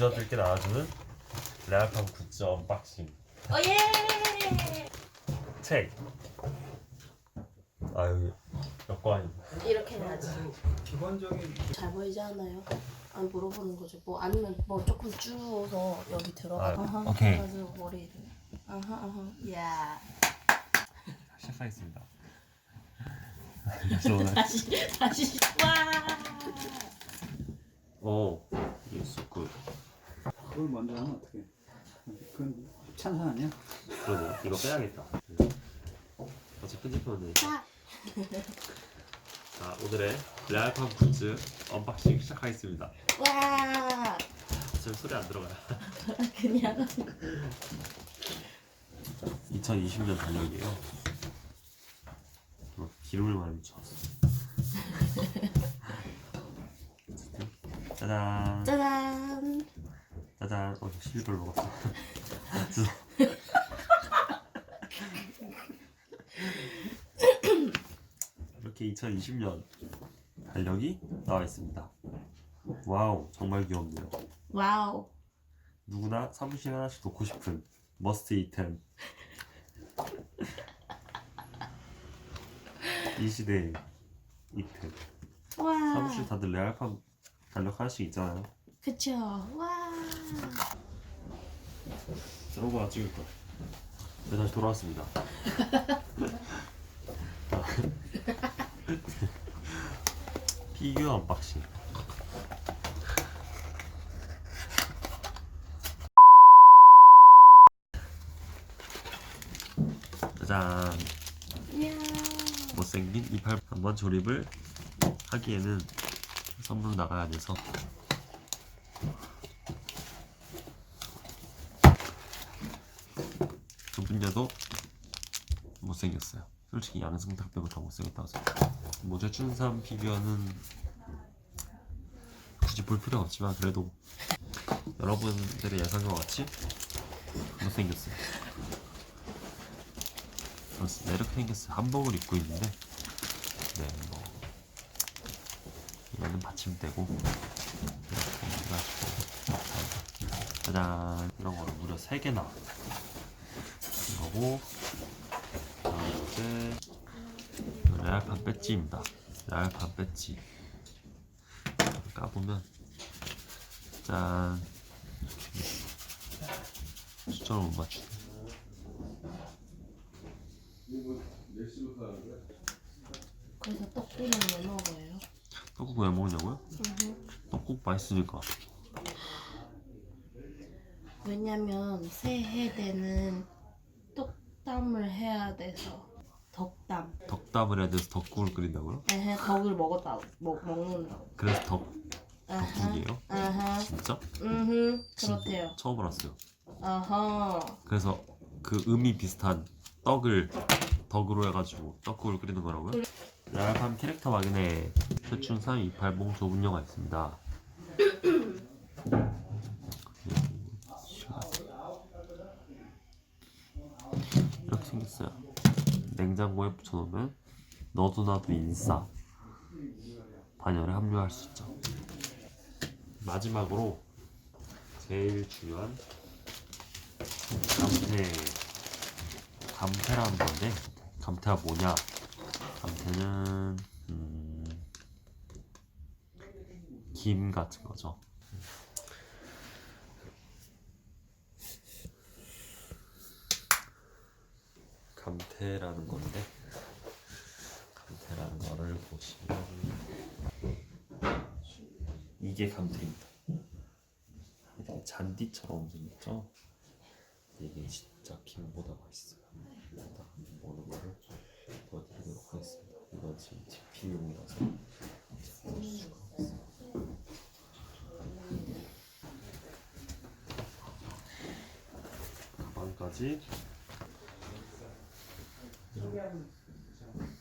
유저들께 나와주는 레알팜 굿즈 언박싱 오예! 책. 아 여기 여권이. 이렇게 해야지. 기본적인 잘 보이지 않아요? 안 물어보는 거죠. 뭐 아니면 뭐 조금 쭈어서 여기 들어가. 아, 아하, 오케이. 그래서 머리를. 아하 아하. 야. 시작하겠습니다. 다시 다시. 와. 오 예스 굿. 그걸 먼저 하면 어떡해 그건 찬사 아니야? 그러네 이거 빼야겠다. 어차피 편집하면 돼. 자. 자 오늘의 레알팜 굿즈 언박싱 시작하겠습니다. 와. 지금 소리 안 들어가요. 그냥. 2020년 달력이에요. 어, 기름을 많이 묻혀왔어. 짜잔. 짜잔. 짜잔. 어, 실걸 먹었어. 이렇게 2020년 달력이 나와 있습니다. 와우, 정말 귀엽네요. 와우. 누구나 사무실 하나씩 놓고 싶은 머스트 이템. 이 시대의 이템. 와. 사무실 다들 레알팜 달력 하나씩 있잖아요. 그쵸. 와. 저러고 찍을 거야. 네, 다시 돌아왔습니다. 피규어 언박싱. 짜잔. 이야. 못생긴 이팔 한번 조립을 하기에는 선물 나가야 돼서 두 분야도 못생겼어요. 솔직히 양승탁 빼고 다 못생겼다고 생각해요. 모재춘삼 피규어는 굳이 볼 필요 없지만 그래도 여러분들의 예상과 같이 못생겼어요. 그렇습니다. 이렇게 생겼어요. 한복을 입고 있는데 네, 뭐 얘는 받침대고 이렇게 해가지고 짜잔 이런 거를 무려 3개나 이 거고 그다음에 레알판 배지입니다. 레알판 배지 까보면 짠 숫자를 못 맞추네. 그래서 떡볶이는 왜 먹어요? 떡국 왜 먹냐고요? 떡국 맛있으니까. 왜냐면 새해 되는 떡담을 해야 돼서 덕담. 덕담을 해야 돼서 덕국을 끓인다고요? 에헤 덕을 먹었다 먹 먹는다고. 그래서 덕 아하. 덕국이에요? 아하. 진짜? 음 그렇대요. 처음 알았어요. 아하. 그래서 그 음이 비슷한 떡을 덕으로 해가지고 떡국을 끓이는 거라고요? 라밤 캐릭터 막연에 표춘 3280 좁은료가 있습니다. 이렇게 생겼어요. 냉장고에 붙여놓으면 너도 나도 인싸 반열에 합류할 수 있죠. 마지막으로 제일 중요한 감태 감태라는 건데 감태가 뭐냐 감태는 음, 김 같은 거죠 감태라는 건데 감태라는 거를 보시면 이게 감태입니다 잔디처럼 생겼죠 이게 진짜 김보다 맛있어요. 일단 먹는 거를 보여드리도록 하겠습니다. 이건 지금 TP용이라서 볼 수가 없어요. 가방까지 Yeah.